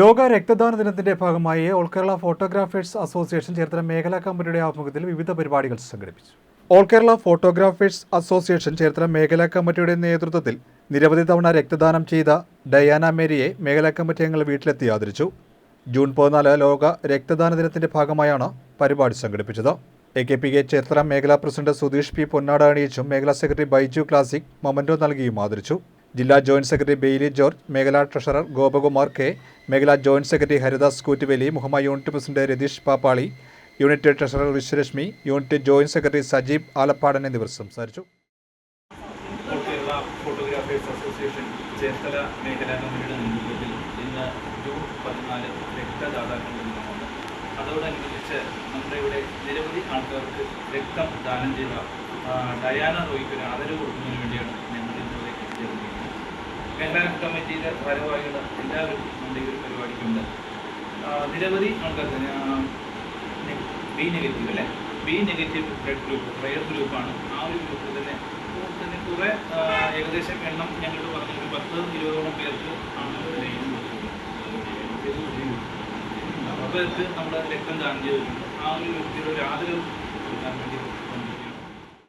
ലോക രക്തദാന ദിനത്തിന്റെ ഭാഗമായി all Kerala photographers association Cherthala മേഖലാ കമ്മിറ്റിയുടെ ആഭിമുഖ്യത്തിൽ വിവിധ പരിപാടികൾ സംഘടിപ്പിച്ചു. All Kerala photographers association Cherthala മേഖലാ കമ്മിറ്റിയുടെ നേതൃത്വത്തിൽ നിരവധി തവണ രക്തദാനം ചെയ്ത ഡയാന മേരിയെ മേഖലാ കമ്മിറ്റി അംഗങ്ങൾ വീട്ടിലെത്തി ആദരിച്ചു. ജൂൺ പതിനാല് ലോക രക്തദാന ദിനത്തിന്റെ ഭാഗമായാണ് പരിപാടി സംഘടിപ്പിച്ചത്. A K P K Cherthala മേഖലാ പ്രസിഡന്റ് സുധീഷ് പി പൊന്നാട അണിയിച്ചും മേഖലാ സെക്രട്ടറി ബൈജു ക്ലാസിക് മൊമന്റോ നൽകിയും ആദരിച്ചു. ജില്ലാ ജോയിന്റ് സെക്രട്ടറി ബെയ്ലി ജോർജ് മേഖലാ ട്രഷറർ ഗോപകുമാർ കെ മേഖലാ joint secretary Haridas Koottuveli Muhamma unit president Ratheesh Pappali unit treasurer Vishwarashmi unit joint secretary Sajeeb Alappadan എന്നിവർ സംസാരിച്ചു. ഫോട്ടോഗ്രാഫേഴ്സ് അസോസിയേഷൻ അതോടനുബന്ധിച്ച് നമ്മുടെ ഇവിടെ നിരവധി ആൾക്കാർക്ക് രക്തം ദാനം ചെയ്ത ഡയാന റോയ്ക്ക് ഒരു ആദരവ് കൊടുക്കുന്നതിന് മേഖലാ കമ്മിറ്റിയിലെ ഭാരവാഹികൾ എല്ലാവരും നമ്മുടെ ഈ ഒരു പരിപാടിക്കുണ്ട്. നിരവധി ആൾക്കാർ ബി നെഗറ്റീവ് അല്ലേ? B negative blood group prayer ഗ്രൂപ്പാണ് ആ ഒരു ഗ്രൂപ്പിൽ തന്നെ തന്നെ കുറേ ഏകദേശം എണ്ണം ഞങ്ങളോട് പറഞ്ഞു പത്ത് ഇരുപതോളം പേർക്ക് ആണ് പേർക്ക് നമ്മൾ രക്തം ദാനം ചെയ്തിട്ടുണ്ട്. ആ ഒരു വ്യക്തിയുടെ ഒരു ആദരവ്